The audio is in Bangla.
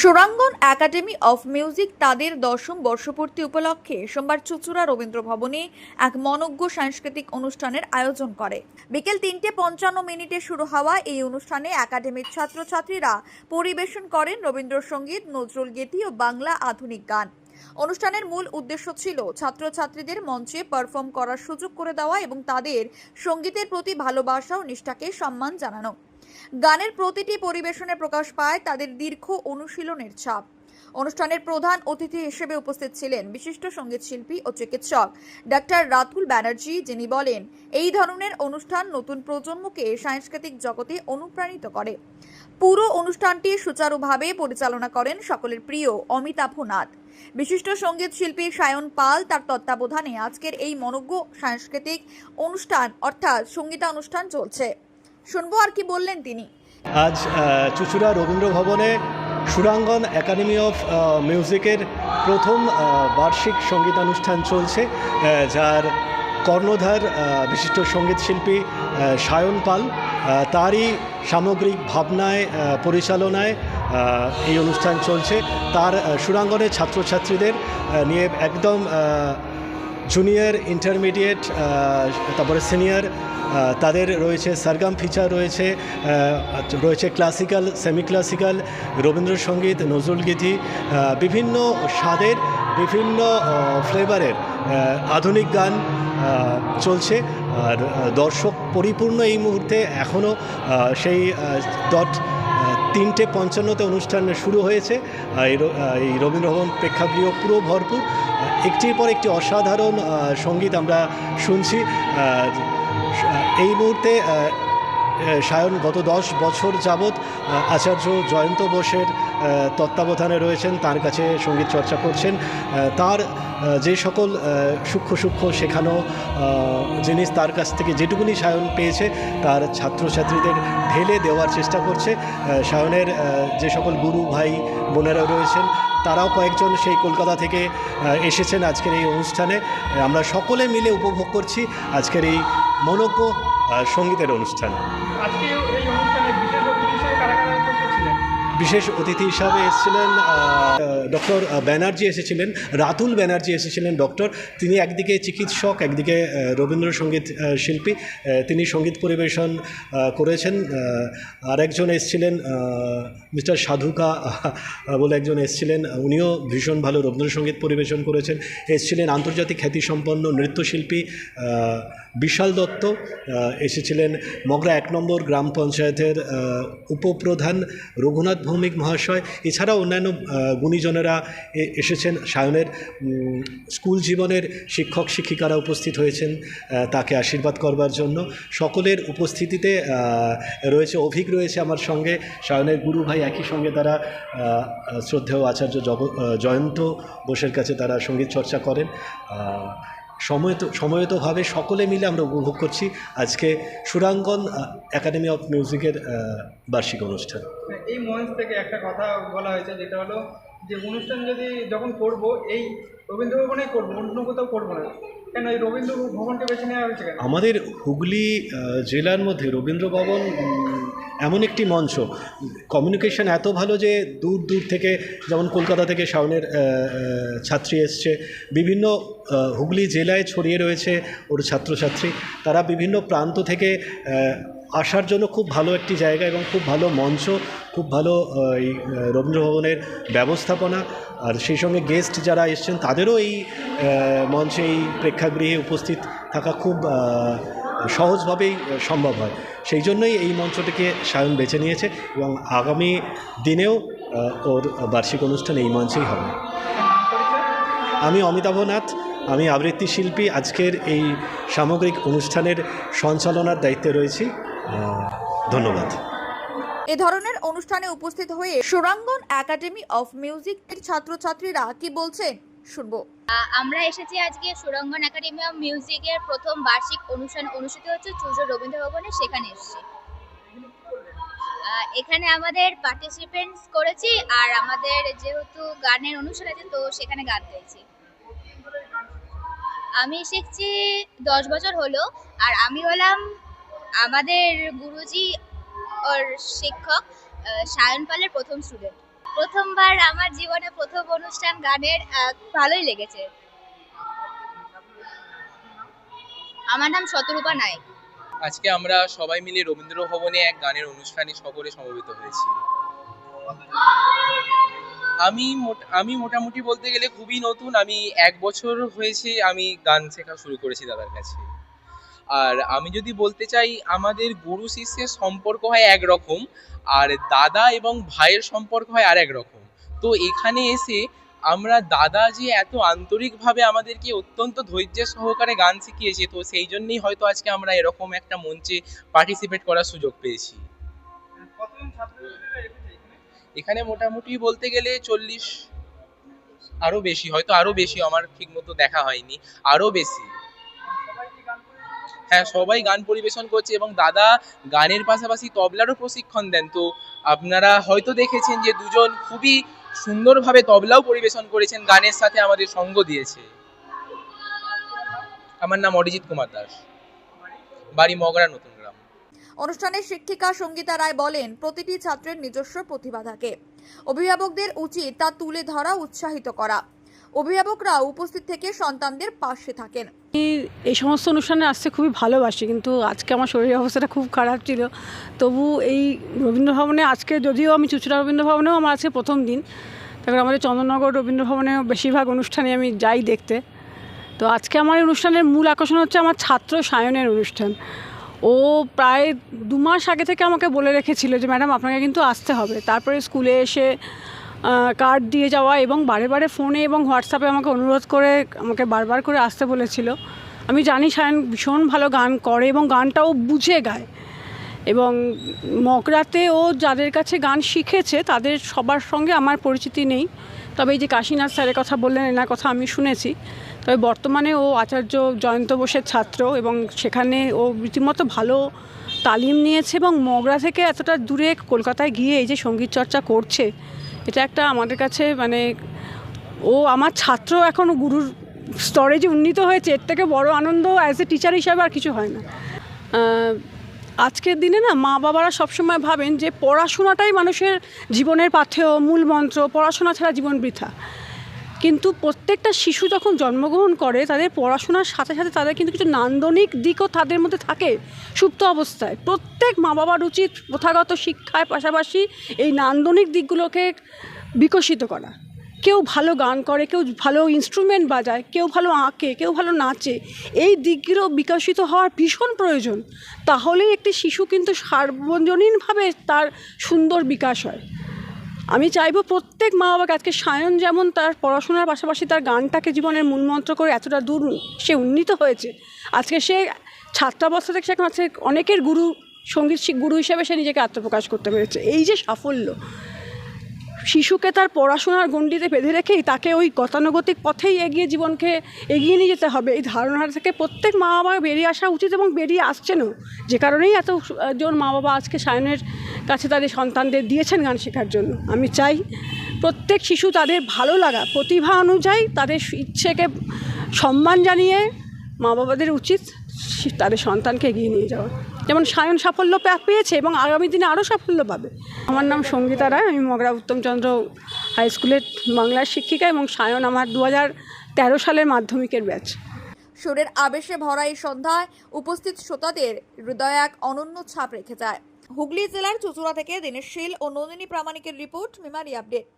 সুরাঙ্গন একাডেমি অফ মিউজিক তাদের দশম বর্ষপূর্তি উপলক্ষে সোমবার চুচুড়া রবীন্দ্র ভবনে এক মনজ্ঞ সাংস্কৃতিক অনুষ্ঠানের আয়োজন করে। বিকেল তিনটে পঞ্চান্ন মিনিটে শুরু হওয়া এই অনুষ্ঠানে একাডেমির ছাত্রছাত্রীরা পরিবেশন করেন রবীন্দ্রসঙ্গীত, নজরুল গীতি ও বাংলা আধুনিক গান। অনুষ্ঠানের মূল উদ্দেশ্য ছিল ছাত্রছাত্রীদের মঞ্চে পারফর্ম করার সুযোগ করে দেওয়া এবং তাদের সঙ্গীতের প্রতি ভালোবাসা ও নিষ্ঠাকে সম্মান জানানো। গানের প্রতিটি পরিবেশনে প্রকাশ পায় তাদের দীর্ঘ অনুশীলনের ছাপ অনুষ্ঠানের প্রধান অতিথি হিসেবে উপস্থিত ছিলেন বিশিষ্ট সংগীত শিল্পী ও চিকিৎসক ডাক্তার রাতুল ব্যানার্জি, যিনি বলেন, এই ধরনের অনুষ্ঠান নতুন প্রজন্মকে সাংস্কৃতিক জগতে অনুপ্রাণিত করে। পুরো অনুষ্ঠানটি সুচারুভাবে পরিচালনা করেন সকলের প্রিয় অমিতাভ নাথ। বিশিষ্ট সংগীত শিল্পী সায়ন পাল তার তত্ত্বাবধানে আজকের এই মনজ্ঞ সাংস্কৃতিক অনুষ্ঠান, অর্থাৎ সঙ্গীতানুষ্ঠান চলছে। শুনব আর কি বললেন তিনি। আজ চুচুড়া রবীন্দ্র ভবনে সুরাঙ্গন একাডেমি অফ মিউজিকের প্রথম বার্ষিক সঙ্গীতানুষ্ঠান চলছে যার কর্ণধার বিশিষ্ট সংগীত শিল্পী সায়ন পাল তারই সামগ্রিক ভাবনায় পরিচালনায় এই অনুষ্ঠান চলছে। তার সুরাঙ্গনের ছাত্রছাত্রীদের নিয়ে একদম জুনিয়র ইন্টারমিডিয়েট তারপরে সিনিয়র তাদের রয়েছে সারগাম ফিচার রয়েছে রয়েছে classical semi classical Rabindrasangeet, Nazrul Geeti বিভিন্ন স্বাদের, বিভিন্ন ফ্লেভারের আধুনিক গান চলছে। আর দর্শক পরিপূর্ণ এই মুহূর্তে এখনও সেই ডট তিনটে পঞ্চান্নতে অনুষ্ঠান শুরু হয়েছে। এই রবীন্দ্রভবন প্রেক্ষাগৃহ পুরো ভরপুর। একটির পর একটি অসাধারণ সংগীত আমরা শুনছি। এই মুহূর্তে সায়ন, গত দশ বছর যাবৎ আচার্য জয়ন্ত বোসের তত্ত্বাবধানে রয়েছেন, তার কাছে সংগীত চর্চা করছেন। তার যে সকল সূক্ষ্ম সূক্ষ্ম শেখানো জিনিস তার কাছ থেকে যেটুকুনি সায়ন পেয়েছে, তার ছাত্রছাত্রীদের ঢেলে দেওয়ার চেষ্টা করছে। সায়নের যে সকল গুরু ভাই বোনেরা রয়েছেন, তারাও কয়েকজন সেই কলকাতা থেকে এসেছেন আজকের এই অনুষ্ঠানে। আমরা সকলে মিলে উপভোগ করছি আজকের এই মনোজ্ঞ সঙ্গীতের অনুষ্ঠান। আজকে বিশেষ অতিথি হিসাবে এসেছিলেন ডক্টর ব্যানার্জি এসেছিলেন রাতুল ব্যানার্জি এসেছিলেন ডক্টর। তিনি একদিকে চিকিৎসক একদিকে রবীন্দ্রসঙ্গীত শিল্পী। তিনি সংগীত পরিবেশন করেছেন। আহ, আরেকজন এসেছিলেন মিস্টার সাধুকা বলে একজন এসেছিলেন। উনিও ভীষণ ভালো রবীন্দ্রসঙ্গীত পরিবেশন করেছেন। এসেছিলেন আন্তর্জাতিক খ্যাতিসম্পন্ন নৃত্যশিল্পী বিশাল দত্ত। এসেছিলেন মগরা এক নম্বর গ্রাম পঞ্চায়েতের উপপ্রধান রঘুনাথ ভৌমিক মহাশয়। এছাড়াও অন্যান্য গুণীজনেরা এসেছেন। সায়নের স্কুল জীবনের শিক্ষক, শিক্ষিকারা উপস্থিত হয়েছেন তাকে আশীর্বাদ করবার জন্য। সকলের উপস্থিতিতে রয়েছে, অভিক রয়েছে আমার সঙ্গে। সায়নের গুরু ভাই একই সঙ্গে তারা শ্রদ্ধেয় আচার্য জগ জয়ন্ত বোসের কাছে তারা সংগীত চর্চা করেন। সময়ত সময়তভাবে সকলে মিলে আমরা উপভোগ করছি আজকে সুরাঙ্গন একাডেমি অফ মিউজিকের বার্ষিক অনুষ্ঠান। এই মঞ্চ থেকে একটা কথা বলা হয়েছে, যেটা হলো যে অনুষ্ঠান যদি যখন করব, এই রবীন্দ্র ভবনেই করব, অন্য কোথাও করব না। আমাদের হুগলি জেলার মধ্যে রবীন্দ্র ভবন এমন একটি মঞ্চ। কমিউনিকেশন এত ভালো যে দূর দূর থেকে, যেমন কলকাতা থেকে শাওনের ছাত্রী এসছে। বিভিন্ন হুগলি জেলায় ছড়িয়ে রয়েছে ওর ছাত্রছাত্রী। তারা বিভিন্ন প্রান্ত থেকে আসার জন্য খুব ভালো একটি জায়গা এবং খুব ভালো মঞ্চ খুব ভালো এই রবীন্দ্রভবনের ব্যবস্থাপনা। আর সেই সঙ্গে গেস্ট যারা এসছেন, তাদেরও এই মঞ্চে এই প্রেক্ষাগৃহে উপস্থিত থাকা খুব সহজভাবেই সম্ভব হয়। সেই জন্যই এই মঞ্চটিকে সায়ন বেছে নিয়েছে এবং আগামী দিনেও ওর বার্ষিক অনুষ্ঠান এই মঞ্চেই হবে। আমি অমিতাভ নাথ, আমি আবৃত্তি শিল্পী। আজকের এই সামগ্রিক অনুষ্ঠানের সঞ্চালনার দায়িত্বে রয়েছি। ধন্যবাদ। এ ধরনের অনুষ্ঠানে উপস্থিত হয়ে সুরাঙ্গন একাডেমি অফ মিউজিক এর ছাত্রছাত্রীরা কি বলছেন? শুনব। আমরা এসেছি আজকে সুরঙ্গন একাডেমি অফ মিউজিকের প্রথম বার্ষিক অনুষ্ঠান অনুষ্ঠিত হচ্ছে চুজো রবীন্দ্র ভবনে সেখানে এসেছি। এখানে আমাদের পার্টিসিপেন্টস করেছি আর আমাদের যেহেতু গানের অনুষ্ঠান আছে, তো সেখানে গান গাইছি। আমি শিখছি দশ বছর হলো আর আমি হলাম আমাদের গুরুজি ওর শিক্ষক সায়ন পালের প্রথম স্টুডেন্ট প্রথমবার আমার জীবনে প্রথম অনুষ্ঠান গানের ভালোই লেগেছে। আমার নাম শতরূপা নায়ক। আজকে আমরা সবাই মিলে রবীন্দ্র ভবনে এক গানের অনুষ্ঠানে সকলে সমবেত হয়েছি। আমি আমি মোটামুটি বলতে গেলে খুবই নতুন। আমি এক বছর হয়েছে আমি গান শেখা শুরু করেছি দাদার কাছে। আর আমি যদি বলতে চাই আমাদের গুরু শিষ্যের সম্পর্ক হয় একরকম আর দাদা এবং ভাইয়ের সম্পর্ক হয় আর এক রকম তো এখানে এসে আমরা দাদা যে এত আন্তরিকভাবে আমাদেরকে অত্যন্ত ধৈর্যের সহকারে গান শিখিয়েছে তো সেই জন্যই হয়তো আজকে আমরা এরকম একটা মঞ্চে পার্টিসিপেট করার সুযোগ পেয়েছি। এখানে? মোটামুটি বলতে গেলে চল্লিশ আরও বেশি হয়তো আরও বেশি আমার ঠিক মতো দেখা হয়নি আরও বেশি। হ্যাঁ সবাই গান পরিবেশন করছে এবং দাদা গানের পাশাপাশি তবলারও প্রশিক্ষণ দেন। তো আপনারা হয়তো দেখেছেন যে দুজন খুবই সুন্দরভাবে তবলাও পরিবেশন করেছেন, গানের সাথে আমাদের সঙ্গ দিয়েছে। আমার নাম অরিজিৎ কুমার দাস। বাড়ি মগরা, নতুন গ্রাম। অনুষ্ঠানে শিক্ষিকা সঙ্গীতা রায় বলেন, প্রতিটি ছাত্রের নিজস্ব প্রতিভা থাকে। অভিভাবকদের উচিত তা তুলে ধরা, উৎসাহিত করা। অভিভাবকরা উপস্থিত থেকে সন্তানদের পাশে থাকেন। এই সমস্ত অনুষ্ঠানে আসতে খুবই ভালোবাসি, কিন্তু আজকে আমার শরীরের অবস্থাটা খুব খারাপ ছিল। তবু এই রবীন্দ্র ভবনে আজকে যদিও আমি চুচুড়া রবীন্দ্র ভবনেও আমার আজকে প্রথম দিন তারপর আমাদের চন্দননগর রবীন্দ্র ভবনেও বেশিরভাগ অনুষ্ঠানে আমি যাই দেখতে। তো আজকে আমার অনুষ্ঠানের মূল আকর্ষণ হচ্ছে আমার ছাত্র সায়নের অনুষ্ঠান। ও প্রায় দু মাস আগে থেকে আমাকে বলে রেখেছিল যে, ম্যাডাম, আপনাকে কিন্তু আসতে হবে। তারপরে স্কুলে এসে কার্ড দিয়ে যাওয়া এবং বারে বারে ফোনে এবং হোয়াটসঅ্যাপে আমাকে অনুরোধ করে, আমাকে বারবার করে আসতে বলেছিল। আমি জানি সায়ন ভীষণ ভালো গান করে এবং গানটাও বুঝে গায়। এবং মকরাতে ও যাদের কাছে গান শিখেছে, তাদের সবার সঙ্গে আমার পরিচিতি নেই। তবে এই যে কাশীনাথ স্যারের কথা বললেন, এনার কথা আমি শুনেছি। তবে বর্তমানে ও আচার্য জয়ন্ত বোসের ছাত্র এবং সেখানে ও রীতিমতো ভালো তালিম নিয়েছে এবং মগরা থেকে এতটা দূরে কলকাতায় গিয়ে এই যে সংগীত চর্চা করছে এটা একটা আমাদের কাছে মানে ও আমার ছাত্র এখন গুরুর স্তরে যে উন্নীত হয়েছে, এর থেকে বড় আনন্দ অ্যাজ এ টিচার হিসাবে আর কিছু হয় না। আজকের দিনে না মা বাবারা সবসময় ভাবেন যে পড়াশোনাটাই মানুষের জীবনের পাথেয় মূল মন্ত্র, পড়াশোনা ছাড়া জীবন বৃথা। কিন্তু প্রত্যেকটা শিশু যখন জন্মগ্রহণ করে, তাদের পড়াশোনার সাথে সাথে তাদের কিন্তু কিছু নান্দনিক দিকও তাদের মধ্যে থাকে সুপ্ত অবস্থায়। প্রত্যেক মা বাবার উচিত প্রথাগত শিক্ষার পাশাপাশি এই নান্দনিক দিকগুলোকে বিকশিত করা। কেউ ভালো গান করে, কেউ ভালো ইনস্ট্রুমেন্ট বাজায়, কেউ ভালো আঁকে, কেউ ভালো নাচে, এই দিকগুলো বিকশিত হওয়ার ভীষণ প্রয়োজন। তাহলেই একটি শিশু কিন্তু সার্বজনীনভাবে তার সুন্দর বিকাশ হয়। আমি চাইব প্রত্যেক মা বাবাকে আজকে সায়ন যেমন তার পড়াশোনার পাশাপাশি তার গানটাকে জীবনের মূলমন্ত্র করে এতটা দূর সে উন্নীত হয়েছে। আজকে সে ছাত্রাবস্থা থেকে সেখানে আজকে অনেকের গুরু, সংগীত গুরু হিসেবে সে নিজেকে আত্মপ্রকাশ করতে পেরেছে। এই যে সাফল্য শিশুকে তার পড়াশোনার গণ্ডিতে বেঁধে রেখেই তাকে ওই গতানুগতিক পথেই এগিয়ে জীবনকে এগিয়ে নিয়ে যেতে হবে। এই ধারণা থেকে প্রত্যেক মা বাবা বেরিয়ে আসা উচিত এবং বেরিয়ে আসছেনও। যে কারণেই এত জন মা বাবা আজকে সায়নের কাছে তাদের সন্তানদের দিয়েছেন গান শেখার জন্য। আমি চাই প্রত্যেক শিশু তাদের ভালো লাগা, প্রতিভা অনুযায়ী তাদের ইচ্ছেকে সম্মান জানিয়ে মা বাবাদের উচিত তাদের সন্তানকে এগিয়ে নিয়ে যাওয়া। যেমন সায়ন সাফল্য পেয়েছে এবং আগামী দিনে আরও সাফল্য পাবে। আমার নাম সঙ্গীতা রায়, আমি মগরা উত্তমচন্দ্র হাই স্কুলের বাংলার শিক্ষিকা এবং সায়ন আমার দু তেরো সালের মাধ্যমিকের ব্যাচ। সুরের আবেশে ভরা এই সন্ধ্যায় উপস্থিত শ্রোতাদের হৃদয়ে এক অনন্য ছাপ রেখে যায়। হুগলি জেলার চুচুড়া থেকে দিনের শীল ও নন্দিনী প্রামাণিকের রিপোর্ট, মেমারি আপডেট।